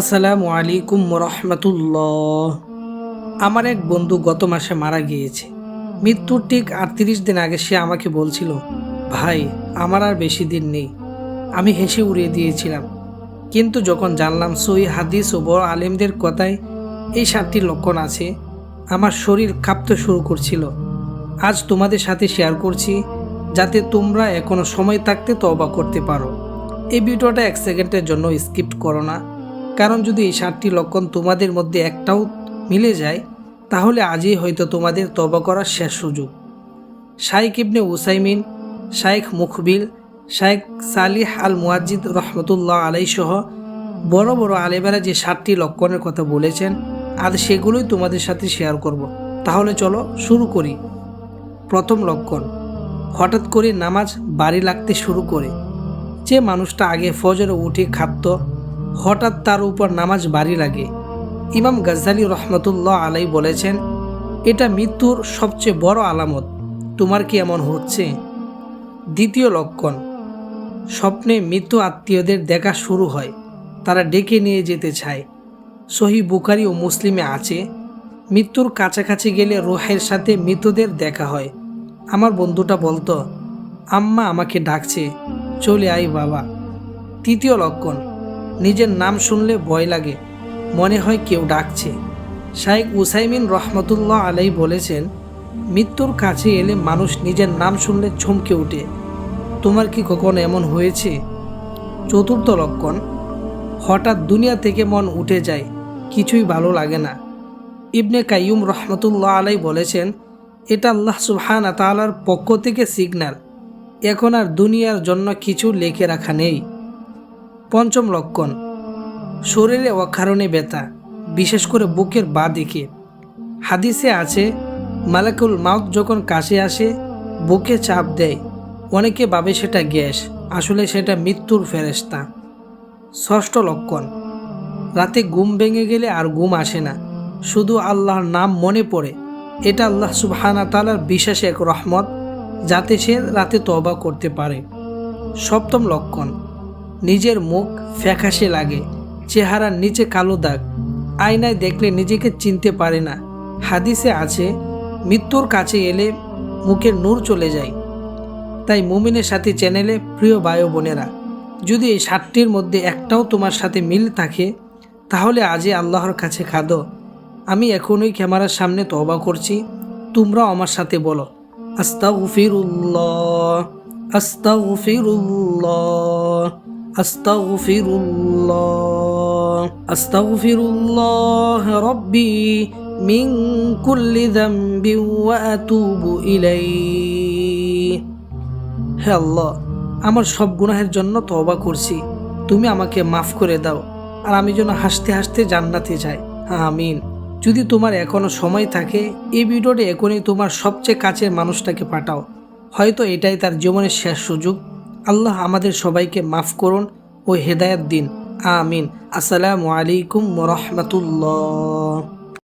আসসালামু আলাইকুম রহমতুল্লাহ আমার এক বন্ধু গত মাসে মারা গিয়েছে। মৃত্যুর ঠিক আটত্রিশ দিন আগে সে আমাকে বলছিল, ভাই, আমার আর বেশি দিন নেই। আমি হেসে উড়িয়ে দিয়েছিলাম। কিন্তু যখন জানলাম সই হাদিস ও বড় আলেমদের কথায় এই সাতটি লক্ষণ আছে, আমার শরীর কাঁপতে শুরু করছিল। আজ তোমাদের সাথে শেয়ার করছি, যাতে তোমরা এখনও সময় থাকতে তবা করতে পারো। এই ভিডিওটা এক সেকেন্ডের জন্য স্কিপ করো না। কারণ যদি এই সাতটি লক্ষণ তোমাদের মধ্যে একটাও মিলে যায়, তাহলে আজই হয়তো তোমাদের তবা করার শেষ সুযোগ। শাইখ ইবনে উসাইমিন, শাইখ মুখবিল, শাইখ সালিহ আল মুয়াজ্জিদ রহমতুল্লাহ আলাইসহ বড় বড় আলেমেরা যে সাতটি লক্ষণের কথা বলেছেন আর সেগুলোই তোমাদের সাথে শেয়ার করব। তাহলে চলো শুরু করি। প্রথম লক্ষণ, হঠাৎ করে নামাজ বাড়ি লাগতে শুরু করে। যে মানুষটা আগে ফজরে উঠে খাদ্য হঠাৎ তার উপর নামাজ বাড়ি লাগে। ইমাম গজ্জালি রহমতুল্লাহ আলাই বলেছেন, এটা মৃত্যুর সবচেয়ে বড় আলামত। তোমার কি এমন হচ্ছে? দ্বিতীয় লক্ষণ, স্বপ্নে মৃত্যু আত্মীয়দের দেখা শুরু হয়। তারা ডেকে নিয়ে যেতে চায়। সহি বুখারি ও মুসলিমে আছে, মৃত্যুর কাছাকাছি গেলে রোহের সাথে মৃতদের দেখা হয়। আমার বন্ধুটা বলতো, আম্মা আমাকে ডাকছে, চলে আই বাবা। তৃতীয় লক্ষণ নিজের নাম শুনলে ভয় লাগে। মনে হয় কেউ ডাকছে। শাইখ উসাইমিন রহমতুল্লাহ আলাই বলেছেন, মৃত্যুর কাছে এলে মানুষ নিজের নাম শুনলে চমকে ওঠে। তোমার কি কখনো এমন হয়েছে? চতুর্থ লক্ষণ, হঠাৎ দুনিয়া থেকে মন উঠে যায়, কিছুই ভালো লাগে না। ইবনে কাইয়ুম রহমতুল্লাহ আলাই বলেছেন, এটা আল্লাহ সুবহান তালার পক্ষ থেকে সিগন্যাল এখন আর দুনিয়ার জন্য কিছু লেখে রাখা নেই। পঞ্চম লক্ষণ। শরীরে অকারণে ব্যথা, বিশেষ করে বুকের বা দিকে। হাদিসে আছে, মালাকুল মাউত যখন কাছে আসে, বুকে চাপ দেয়। অনেকে ভাবে সেটা গ্যাস, আসলে সেটা মৃত্যুর ফেরেস্তা ষষ্ঠ লক্ষণ, রাতে ঘুম ভেঙে গেলে আর ঘুম আসে না। শুধু আল্লাহর নাম মনে পড়ে। এটা আল্লাহ সুবহানা তালার বিশেষ এক রহমত, যাতে সে রাতে তবা করতে পারে। সপ্তম লক্ষণ নিজের মুখ ফ্যাকাশে লাগে, চেহারার নিচে কালো দাগ। আয়নায় দেখলে নিজেকে চিনতে পারে না। হাদিসে আছে, মৃত্যুর কাছে এলে মুখের নূর চলে যায়। তাই মুমিনের সাথে চ্যানেলে প্রিয় বায়ু বোনেরা, যদি এই সাতটির মধ্যে একটাও তোমার সাথে মিল থাকে, তাহলে আজই আল্লাহর কাছে খাদো। আমি এখনই ক্যামেরার সামনে তবা করছি, তোমরাও আমার সাথে বলো। আস্তাগফিরুল্লাহ। আস্তাগফিরুল্লাহ আস্তাগফিরুল্লাহ আস্তাগফিরুল্লাহ রব্বি মিন কুল্লি যামবি ওয়া আতুবু ইলাইহি। হে আমার সব গুনাহের জন্য তবা করছি। তুমি আমাকে মাফ করে দাও আর আমি যেন হাসতে হাসতে জান্নাতে যাই। আমিন। যদি তোমার এখনও সময় থাকে, এই ভিডিওটা এখনই তোমার সবচেয়ে কাছের মানুষটাকে পাঠাও। হয়তো এটাই তার জীবনের শেষ সুযোগ। আল্লাহ আমাদের সবাইকে মাফ করুন ও হেদায়ত দিন। আমিন। আসসালামু আলাইকুম রহমতুল্লাহ।